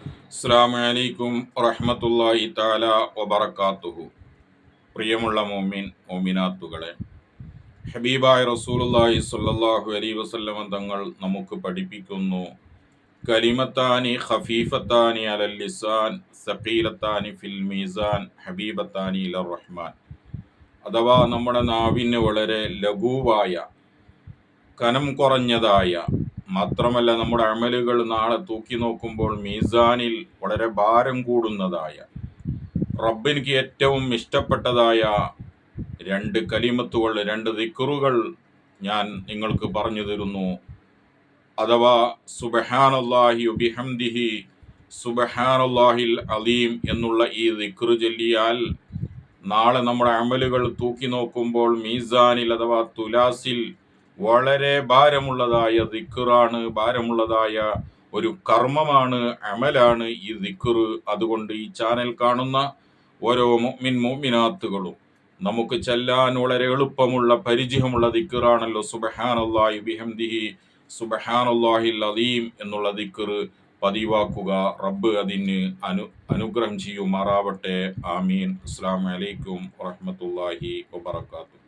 അസ്സാം വലൈക്കും വറഹമത്തല്ലാഹി താല വബർക്കാത്തുഹു പ്രിയമുള്ള മോമിൻ മോമിനാത്തുകളെ ഹബീബായ റസൂലുള്ളാഹി സ്വല്ലല്ലാഹു അലൈഹി വസല്ലമ തങ്ങൾ നമുക്ക് പഠിപ്പിക്കുന്നു കലിമത്താനി ഖഫീഫത്താനി അലൽ ലിസാൻ സഖീലത്താനി ഫിൽ മീസാൻ ഹബീബത്താനി ലർ റഹ്മാൻ. അഥവാ നമ്മുടെ നാവിന് വളരെ ലഘുവായ കനം കുറഞ്ഞതായ മാത്രമല്ല നമ്മുടെ അമലുകൾ നാളെ തൂക്കി നോക്കുമ്പോൾ മീസാനിൽ വളരെ ഭാരം കൂടുന്നതായ റബ്ബിനിക്ക് ഏറ്റവും ഇഷ്ടപ്പെട്ടതായ രണ്ട് കലിമത്തുകൾ രണ്ട് ദിക്കറുകൾ ഞാൻ നിങ്ങൾക്ക് പറഞ്ഞു തരുന്നു. അഥവാ സുബഹാനല്ലാഹി ബിഹംദിഹി സുബഹാനല്ലാഹിൽ അലീം എന്നുള്ള ഈ ദിക്റു ചൊല്ലിയാൽ നാളെ നമ്മുടെ അമലുകൾ തൂക്കി നോക്കുമ്പോൾ മീസാനിൽ അഥവാ തുലാസിൽ വളരെ ഭാരമുള്ളതായ ദിക്കറാണ് ഭാരമുള്ളതായ ഒരു കർമ്മമാണ് അമലാണ് ഈ ദിക്കറ് അതുകൊണ്ട് ഈ ചാനൽ കാണുന്ന ഓരോ മുഅ്മിൻ മുഅ്മിനാത്തുകളും നമുക്ക് ചെല്ലാൻ വളരെ എളുപ്പമുള്ള പരിചയമുള്ള ദിക്കറാണല്ലോ സുബഹാനല്ലാഹി ബിഹംദിഹി സുബഹാനല്ലാഹിൽ അലീം എന്നുള്ള ദിക്കറ് പതിവാക്കുക. റബ്ബ് അതിന് അനു അനുഗ്രഹം ചെയ്യുമാറാവട്ടെ ആമീൻ. അസ്സാം വലൈക്കും വറഹമത്തല്ലാഹി വബർക്കാത്തു